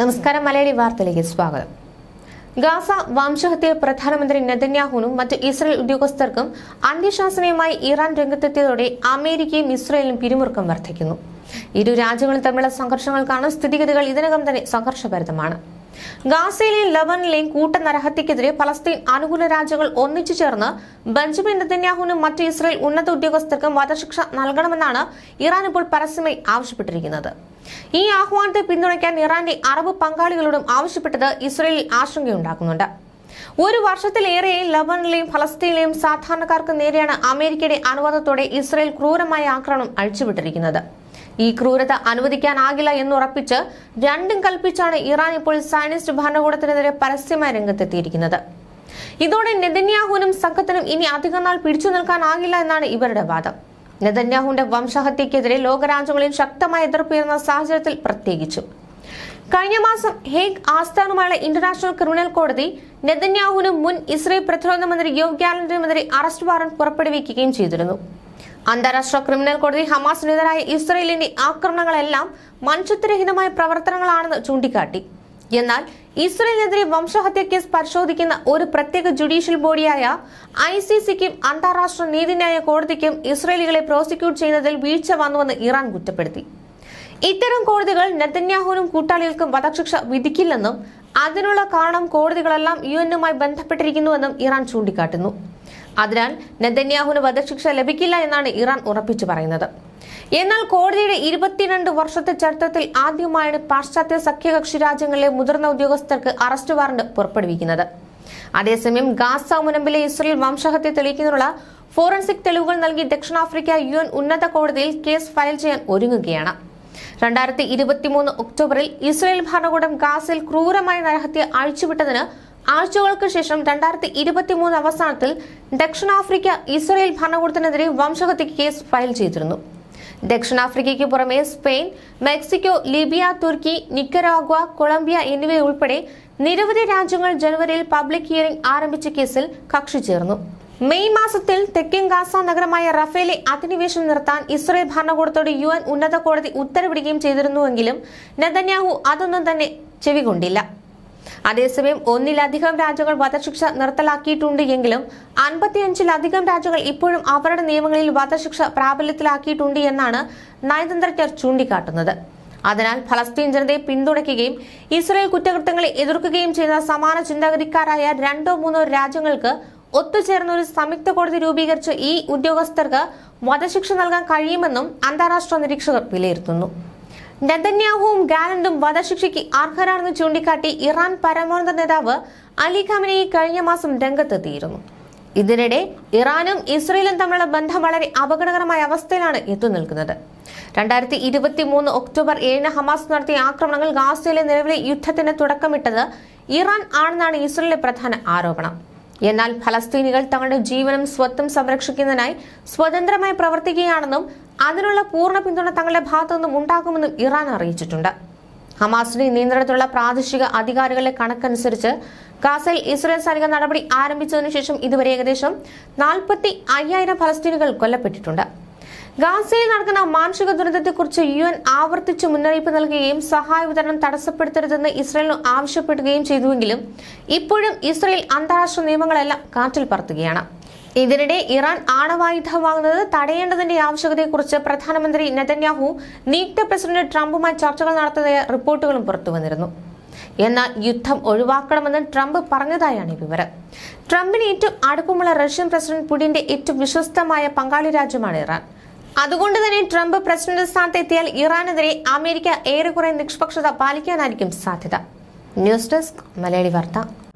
നമസ്കാരം മലയാളി വാർത്തയിലേക്ക് സ്വാഗതം. ഗാസ വംശഹത്യയിൽ പ്രധാനമന്ത്രി നെതന്യാഹുനും മറ്റ് ഇസ്രയേൽ ഉദ്യോഗസ്ഥർക്കും അന്ത്യശാസനയുമായി ഇറാൻ രംഗത്തെത്തിയതോടെ അമേരിക്കയും ഇസ്രയേലും പിരിമുറുക്കം വർദ്ധിക്കുന്നു. ഇരു രാജ്യങ്ങളും തമ്മിലുള്ള സംഘർഷങ്ങൾക്കാണ് സ്ഥിതിഗതികൾ ഇതിനകം തന്നെ സംഘർഷഭരിതമാണ്. ഗാസയിലെയും ലബനിലെയും കൂട്ട നരഹത്യക്കെതിരെ ഫലസ്തീൻ അനുകൂല രാജ്യങ്ങൾ ഒന്നിച്ചു ചേർന്ന് ബെഞ്ചമിൻ നെതന്യാഹുനും മറ്റ് ഇസ്രയേൽ ഉന്നത ഉദ്യോഗസ്ഥർക്കും വധശിക്ഷ നൽകണമെന്നാണ് ഇറാൻ ഇപ്പോൾ പരസ്യമായി ആവശ്യപ്പെട്ടിരിക്കുന്നത്. ഈ ആഹ്വാനത്തെ പിന്തുണയ്ക്കാൻ ഇറാന്റെ അറബ് പങ്കാളികളോടും ആവശ്യപ്പെട്ടത് ഇസ്രയേലിൽ ആശങ്കയുണ്ടാക്കുന്നുണ്ട്. ഒരു വർഷത്തിലേറെ ലബനിലെയും ഫലസ്തീനിലെയും സാധാരണക്കാർക്ക് നേരെയാണ് അമേരിക്കയുടെ അനുവാദത്തോടെ ഇസ്രയേൽ ക്രൂരമായ ആക്രമണം അഴിച്ചുവിട്ടിരിക്കുന്നത്. ഈ ക്രൂരത അനുവദിക്കാനാകില്ല എന്നുറപ്പിച്ച് രണ്ടും കൽപ്പിച്ചാണ് ഇറാൻ ഇപ്പോൾ സയനിസ്റ്റ് ഭരണകൂടത്തിനെതിരെ പരസ്യമായ രംഗത്തെത്തിയിരിക്കുന്നത്. ഇതോടെ നെതന്യാഹുവിനും സംഘത്തിനും ഇനി അധികനാൾ പിടിച്ചു നിൽക്കാനാകില്ല എന്നാണ് ഇവരുടെ വാദം. നെതന്യാഹുവിന്റെ വംശഹത്യക്കെതിരെ ലോകരാജ്യങ്ങളിൽ ശക്തമായ എതിർപ്പുയർന്ന സാഹചര്യത്തിൽ പ്രത്യേകിച്ചും. കഴിഞ്ഞ മാസം ഹേഗ് ആസ്ഥാനമായുള്ള ഇന്റർനാഷണൽ ക്രിമിനൽ കോടതി നെതന്യാഹുവിനും മുൻ ഇസ്രയേൽ പ്രതിരോധ മന്ത്രി യോഗ് അറസ്റ്റ് വാറന്റ് പുറപ്പെടുവിക്കുകയും ചെയ്തിരുന്നു. അന്താരാഷ്ട്ര ക്രിമിനൽ കോടതി ഹമാസിനെതിരായ ഇസ്രയേലിന്റെ ആക്രമണങ്ങളെല്ലാം മനുഷ്യത്വരഹിതമായ പ്രവർത്തനങ്ങളാണെന്ന് ചൂണ്ടിക്കാട്ടി. എന്നാൽ ഇസ്രയേലിനെതിരെ വംശഹത്യ കേസ് പരിശോധിക്കുന്ന ഒരു പ്രത്യേക ജുഡീഷ്യൽ ബോഡിയായ ഐ സി സിക്കും അന്താരാഷ്ട്ര നീതിന്യായ കോടതിക്കും ഇസ്രയേലികളെ പ്രോസിക്യൂട്ട് ചെയ്യുന്നതിൽ വീഴ്ച വന്നുവെന്ന് ഇറാൻ കുറ്റപ്പെടുത്തി. ഇത്തരം കോടതികൾ നെതന്യാഹുവിനും കൂട്ടാളികൾക്കും വധശിക്ഷ വിധിക്കില്ലെന്നും അതിനുള്ള കാരണം കോടതികളെല്ലാം യു എന്നുമായി ബന്ധപ്പെട്ടിരിക്കുന്നുവെന്നും ഇറാൻ ചൂണ്ടിക്കാട്ടുന്നു. അതിനാൽ നെതന്യാഹുവിന് വധശിക്ഷ ലഭിക്കില്ല എന്നാണ് ഇറാൻ ഉറപ്പിച്ചു പറയുന്നത്. എന്നാൽ കോടതിയുടെ ഇരുപത്തിരണ്ട് വർഷത്തെ ചരിത്രത്തിൽ ആദ്യമായാണ് പാശ്ചാത്യ സഖ്യകക്ഷി രാജ്യങ്ങളിലെ മുതിർന്ന ഉദ്യോഗസ്ഥർക്ക് അറസ്റ്റ് വാറണ്ട് പുറപ്പെടുവിക്കുന്നത്. അതേസമയം ഗാസ മുനമ്പിലെ ഇസ്രയേൽ വംശഹത്യ തെളിയിക്കുന്നതിനുള്ള ഫോറൻസിക് തെളിവുകൾ നൽകി ദക്ഷിണാഫ്രിക്ക യു എൻ ഉന്നത കോടതിയിൽ കേസ് ഫയൽ ചെയ്യാൻ ഒരുങ്ങുകയാണ്. രണ്ടായിരത്തി ഇരുപത്തിമൂന്ന് ഒക്ടോബറിൽ ഇസ്രയേൽ ഭരണകൂടം ഗാസയിൽ ക്രൂരമായ നരഹത്യ അഴിച്ചുവിട്ടതിന് ആഴ്ചകൾക്ക് ശേഷം രണ്ടായിരത്തി ഇരുപത്തിമൂന്ന് അവസാനത്തിൽ ദക്ഷിണാഫ്രിക്ക ഇസ്രയേൽ ഭരണകൂടത്തിനെതിരെ വംശഹത്യക്ക് കേസ് ഫയൽ ചെയ്തിരുന്നു. ദക്ഷിണാഫ്രിക്കയ്ക്ക് പുറമെ സ്പെയിൻ മെക്സിക്കോ ലിബിയ തുർക്കി നിക്കരാഗ്വ കൊളംബിയ എന്നിവയുൾപ്പെടെ നിരവധി രാജ്യങ്ങൾ ജനുവരിയിൽ പബ്ലിക് ഹിയറിംഗ് ആരംഭിച്ച കേസിൽ കക്ഷി ചേർന്നു. മെയ് മാസത്തിൽ തെക്കൻ ഗാസ നഗരമായ റഫേലെ അധിനിവേശം നിർത്താൻ ഇസ്രയേൽ ഭരണകൂടത്തോട് യു എൻ ഉന്നത കോടതി ഉത്തരവിടുകയും ചെയ്തിരുന്നുവെങ്കിലും നെതന്യാഹു അതൊന്നും തന്നെ ചെവികൊണ്ടില്ല. അതേസമയം ഒന്നിലധികം രാജ്യങ്ങൾ വധശിക്ഷ നിർത്തലാക്കിയിട്ടുണ്ട് എങ്കിലും അൻപത്തിയഞ്ചിലധികം രാജ്യങ്ങൾ ഇപ്പോഴും അവരുടെ നിയമങ്ങളിൽ വധശിക്ഷ പ്രാബല്യത്തിലാക്കിയിട്ടുണ്ട് എന്നാണ് നയതന്ത്രജ്ഞർ ചൂണ്ടിക്കാട്ടുന്നത്. അതിനാൽ ഫലസ്തീൻ ജനതയെ പിന്തുണയ്ക്കുകയും ഇസ്രയേൽ കുറ്റകൃത്യങ്ങളെ എതിർക്കുകയും ചെയ്യുന്ന സമാന ചിന്താഗതിക്കാരായ രണ്ടോ മൂന്നോ രാജ്യങ്ങൾക്ക് ഒത്തുചേർന്ന ഒരു സംയുക്ത കോടതി രൂപീകരിച്ച് ഈ ഉദ്യോഗസ്ഥർക്ക് വധശിക്ഷ നൽകാൻ കഴിയുമെന്നും അന്താരാഷ്ട്ര നിരീക്ഷകർ വിലയിരുത്തുന്നു. നെതന്യാഹുവും ഗാലന്റും വധശിക്ഷയ്ക്ക് അർഹരാണെന്ന് ചൂണ്ടിക്കാട്ടി ഇറാൻ പരമോന്നത നേതാവ് അലി ഖമനയി കഴിഞ്ഞ മാസം രംഗത്തെത്തിയിരുന്നു. ഇതിനിടെ ഇറാനും ഇസ്രയേലും തമ്മിലുള്ള ബന്ധം വളരെ അപകടകരമായ അവസ്ഥയിലാണ് എത്തുനിൽക്കുന്നത് രണ്ടായിരത്തി ഇരുപത്തി മൂന്ന് ഒക്ടോബർ ഏഴിന് ഹമാസ് നടത്തിയ ആക്രമണങ്ങൾ ഗാസയിലെ നിലവിലെ യുദ്ധത്തിന് തുടക്കമിട്ടത് ഇറാൻ ആണെന്നാണ് ഇസ്രയേലിലെ പ്രധാന ആരോപണം. എന്നാൽ ഫലസ്തീനികൾ തങ്ങളുടെ ജീവനും സ്വത്തും സംരക്ഷിക്കുന്നതിനായി സ്വതന്ത്രമായി പ്രവർത്തിക്കുകയാണെന്നും അതിനുള്ള പൂർണ പിന്തുണ തങ്ങളുടെ ഭാഗത്തുനിന്നും ഉണ്ടാകുമെന്നും ഇറാൻ അറിയിച്ചിട്ടുണ്ട്. ഹമാസിന്റെ നിയന്ത്രണത്തിലുള്ള പ്രാദേശിക അധികാരികളുടെ കണക്കനുസരിച്ച് ഗാസയിൽ ഇസ്രയേൽ സൈനിക നടപടി ആരംഭിച്ചതിനു ശേഷം ഇതുവരെ ഏകദേശം നാൽപ്പത്തി അയ്യായിരം ഫലസ്തീനുകൾ കൊല്ലപ്പെട്ടിട്ടുണ്ട്. ഗാസയിൽ നടക്കുന്ന മാനുഷിക ദുരന്തത്തെക്കുറിച്ച് യു എൻ ആവർത്തിച്ച് മുന്നറിയിപ്പ് നൽകുകയും സഹായ വിതരണം തടസ്സപ്പെടുത്തരുതെന്ന് ഇസ്രയേലിന് ആവശ്യപ്പെടുകയും ചെയ്തുവെങ്കിലും ഇപ്പോഴും ഇസ്രയേൽ അന്താരാഷ്ട്ര നിയമങ്ങളെല്ലാം കാറ്റിൽ പറത്തുകയാണ്. ഇതിനിടെ ഇറാൻ ആണവായുധം വാങ്ങുന്നത് തടയേണ്ടതിന്റെ ആവശ്യകതയെക്കുറിച്ച് പ്രധാനമന്ത്രി നെതന്യാഹു നീറ്റ് പ്രസിഡന്റ് ട്രംപുമായി ചർച്ചകൾ നടത്തിയ റിപ്പോർട്ടുകളും പുറത്തുവന്നിരുന്നു എന്നാൽ യുദ്ധം ഒഴിവാക്കണമെന്ന് ട്രംപ് പറഞ്ഞതായാണ് വിവരം. ട്രംപിന് ഏറ്റവും അടുപ്പമുള്ള റഷ്യൻ പ്രസിഡന്റ് പുടിന്റെ ഏറ്റവും വിശ്വസ്തമായ പങ്കാളി രാജ്യമാണ് ഇറാൻ. അതുകൊണ്ട് തന്നെ ട്രംപ് പ്രസിഡന്റ് സ്ഥാനത്തെത്തിയാൽ ഇറാനെതിരെ അമേരിക്ക ഏറെക്കുറെ നിഷ്പക്ഷത പാലിക്കാനായിരിക്കും സാധ്യത. ന്യൂസ് ഡെസ്ക് മലയാളി വാർത്ത.